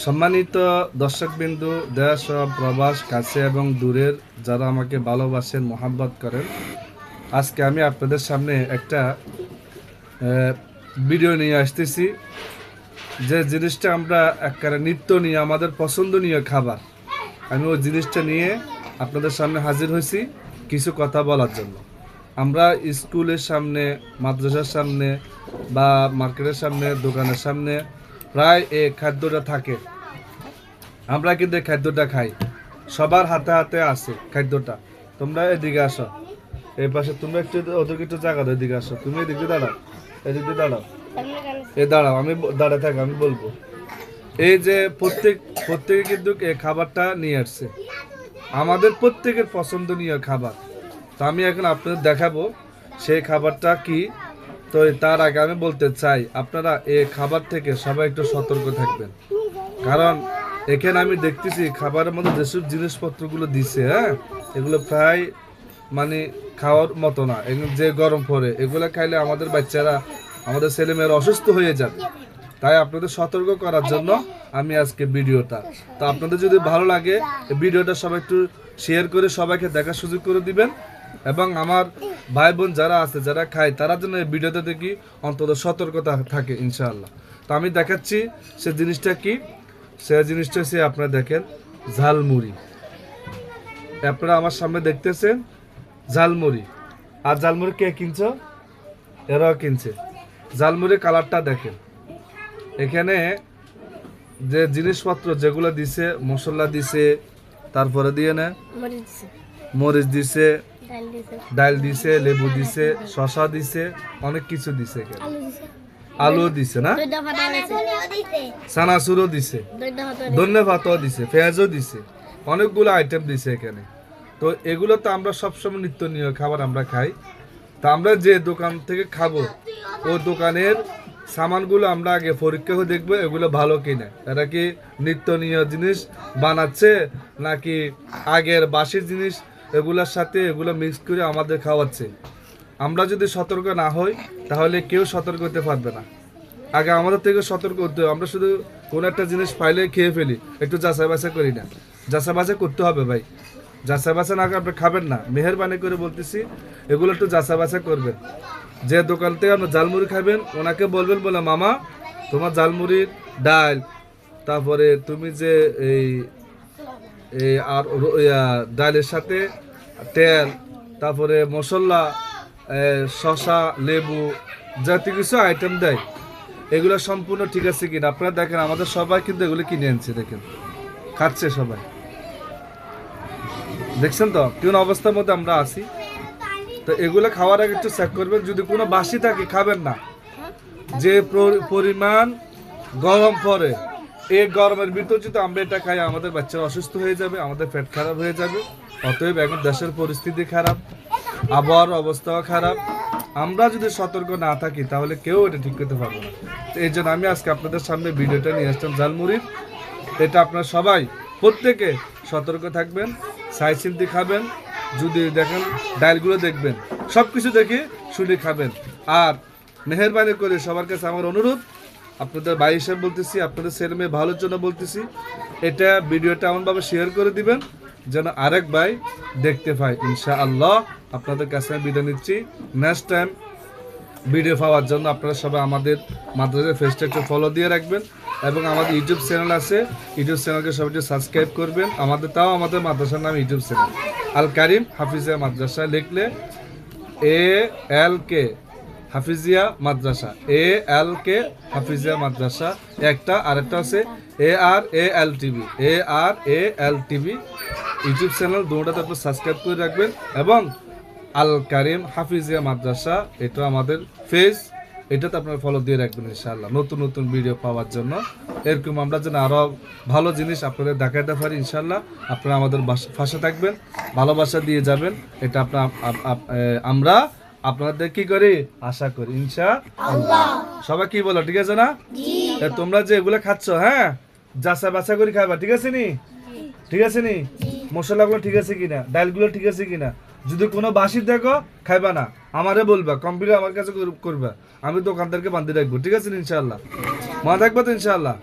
সম্মানিত দর্শকবিন্দু, দেশ প্রবাস কাছে এবং দূরের যারা আমাকে ভালোবাসেন, মোহাব্বত করেন, আজকে আমি আপনাদের সামনে একটা ভিডিও নিয়ে আসতেছি। যে জিনিসটা আমরা একবারে নিত্য নিয়ে, আমাদের পছন্দনীয় খাবার, আমি ওই জিনিসটা নিয়ে আপনাদের সামনে হাজির হয়েছি কিছু কথা বলার জন্য। আমরা স্কুলের সামনে, মাদ্রাসার সামনে বা মার্কেটের সামনে, দোকানের সামনে প্রায় এই খাদ্যটা থাকে। আমরা কিন্তু এই খাদ্যটা খাই। সবার হাতে হাতে আছে খাদ্যটা। তোমরা এদিকে আসো। এই পাশে তুমি একটু ওদেরকে একটু জায়গা দাও, এদিকে আসো। তুমি এদিকে দাঁড়াও এদিকে দাঁড়াও। এ দাঁড়াও, আমি দাঁড়ায় থাক, আমি বলব। এই যে প্রত্যেক, প্রত্যেকে কিন্তু এই খাবারটা নিয়ে আসছে। আমাদের প্রত্যেকের পছন্দনীয় খাবার। তো আমি এখন আপনাদের দেখাবো, সেই খাবারটা কি। তো তার আগে আমি বলতে চাই, আপনারা এই খাবার থেকে সবাই একটু সতর্ক থাকবেন। কারণ এখানে আমি দেখতেছি খাবারের মধ্যে যেসব জিনিসপত্রগুলো দিছে হ্যাঁ এগুলো প্রায় মানে খাওয়ার মতো না। যে গরম পড়ে, এগুলো খাইলে আমাদের বাচ্চারা, আমাদের ছেলেমেয়েরা অসুস্থ হয়ে যাবে। তাই আপনাদের সতর্ক করার জন্য আমি আজকে ভিডিওটা। তো আপনাদের যদি ভালো লাগে ভিডিওটা সবাই একটু শেয়ার করে সবাইকে দেখার সুযোগ করে দিবেন। এবং আমার ভাই বোন যারা আছে যারা খায় তারা যেন এই ভিডিওতে দেখি অন্তত সতর্কতা থাকে ইনশাআল্লাহ। তো আমি দেখাচ্ছি সে জিনিসটা কি। সে জিনিসটা সে আপনারা দেখেন ঝালমুড়ি। আপনারা আমার সামনে দেখতেছেন ঝালমুড়ি। আর ঝালমুড়ি কে কিনছ? এরাও কিনছে। ঝালমুড়ি কালারটা দেখেন। এখানে যে জিনিসপত্র যেগুলো দিছে মশলা দিছে তারপরে দিয়ে না। মরিচ দিছে ডাল দিছে। লেবু দিছে শশা দিছে অনেক কিছু দিছে এখানে। আলু দিছে। না? সানাসুরও দিছে। ধন্যবাদও দিছে। পেঁয়াজও দিছে অনেকগুলো আইটেম দিছে এখানে। তো এগুলো তো আমরা সবসময় নিত্য নিয় খাবার আমরা খাই। তা আমরা যে দোকান থেকে খাব ও দোকানের সামানগুলো আমরা আগে পরীক্ষা করে দেখব এগুলো ভালো কিনা। এরা কি নিত্য নিয় জিনিস বানাচ্ছে নাকি আগের বাসির জিনিস এগুলোর সাথে এগুলো মিক্স করে আমাদের খাওয়াচ্ছে। আমরা যদি সতর্ক না হই, তাহলে কেউ সতর্ক হতে পারবে না। আগে আমাদের থেকে সতর্ক হতে হবে। আমরা শুধু কোনো একটা জিনিস পাইলে খেয়ে ফেলি। একটু যাচাই বাছাই করি না। যাচাই করতে হবে ভাই। যাচাই বাছাই না আপনি খাবেন না। মেহরবানি করে বলতেছি, এগুলো একটু যাচাই করবেন। যে দোকান থেকে আপনি জালমুড়ি খাবেন, ওনাকে বলবেন, বলে, মামা, তোমার জালমুড়ির ডাল, তারপরে তুমি যে এই আর র- ইয়া, ডালের সাথে তেল তারপরে মশলা শসা লেবু জাতীয় কিছু আইটেম দেয়। এগুলো সম্পূর্ণ ঠিক আছে কিনা? আপনারা দেখেন আমাদের সবাই কিন্তু এগুলো কিনে আনছে দেখেন। খাচ্ছে সবাই। দেখছেন তো? কোন অবস্থার মধ্যে আমরা আছি? তো এগুলো খাওয়ার আগে একটু চেক করবেন। যদি কোনো বাসি থাকে খাবেন না। যে পরিমাণ গরম পড়ে এই গরমের ভিতর যদি আমরা এটা খাই, আমাদের বাচ্চারা অসুস্থ হয়ে যাবে, আমাদের পেট খারাপ হয়ে যাবে। অতএব এখন দেশের পরিস্থিতি খারাপ, আবহাওয়ার অবস্থাও খারাপ। আমরা যদি সতর্ক না থাকি, তাহলে কেউ এটা ঠিক করতে পারব না। এই জন্য আমি আজকে আপনাদের সামনে ভিডিওটা নিয়ে আসলাম ঝালমুড়ির। এটা আপনার সবাই, প্রত্যেকে সতর্ক থাকবেন সাই চিন্তি খাবেন, যদি দেখেন ডাইলগুলো দেখবেন সব কিছু দেখে শুনে খাবেন। আর মেহরবানি করে সবার কাছে আমার অনুরোধ আপনাদের ভাই হিসেবে বলতেছি, আপনাদের ছেলে মেয়ে ভালোর জন্য বলতেছি, এটা ভিডিওটা এমনভাবে শেয়ার করে দিবেন যেন আরেক ভাই দেখতে পায়। ইনশা আল্লাহ আপনাদের কাছে আমি বিদায় নিচ্ছি। নেক্সট টাইম ভিডিও পাওয়ার জন্য আপনারা সবাই আমাদের মাদ্রাসার ফেসটা একটু ফলো দিয়ে রাখবেন এবং আমাদের ইউটিউব চ্যানেল আছে। ইউটিউব চ্যানেলকে সবাই একটু সাবস্ক্রাইব করবেন। আমাদের তাও আমাদের মাদ্রাসার নাম ইউটিউব চ্যানেল আল কারিম হাফিজা মাদ্রাসা লিখলে এ এল কে হাফিজিয়া মাদ্রাসা। এ, এল, কে, হাফিজিয়া মাদ্রাসা। একটা, আরেকটা আছে A, R, A, L TV. A, R, A, L TV. YouTube channel দুটোটা তারপর সাবস্ক্রাইব করে রাখবেন। এবং আল কারিম হাফিজিয়া মাদ্রাসা, এটা আমাদের ফেজ। এটাতে আপনারা ফলো দিয়ে রাখবেন ইনশাআল্লাহ, নতুন নতুন ভিডিও পাওয়ার জন্য। এরকম আমরা যেন আরও ভালো জিনিস আপনাদের দেখাতে পারি ইনশাআল্লাহ। আপনারা আমাদের পাশে থাকবেন, ভালোবাসা দিয়ে যাবেন। এটা আপনার আমরা আপনাদের কি করি? আশা করি। ইনশা সবাই কি বলো ঠিক আছে না? তোমরা যে এগুলো খাচ্ছ হ্যাঁ? যাচা বাছা করে খাবা ঠিক আছে নি? ঠিক আছে নি? মশলাগুলো ঠিক আছে কিনা? ডালগুলো ঠিক আছে কিনা? যদি কোনো বাসি দেখো খাইবা না। আমারে বলবা কম্পিউটার আমার কাছে কর- করবা। আমি দোকানদারকে বান্ধে রাখব ঠিক আছে ইনশাল্লাহ ইনশাআল্লাহ? মনে থাকব তো ইনশাআল্লাহ।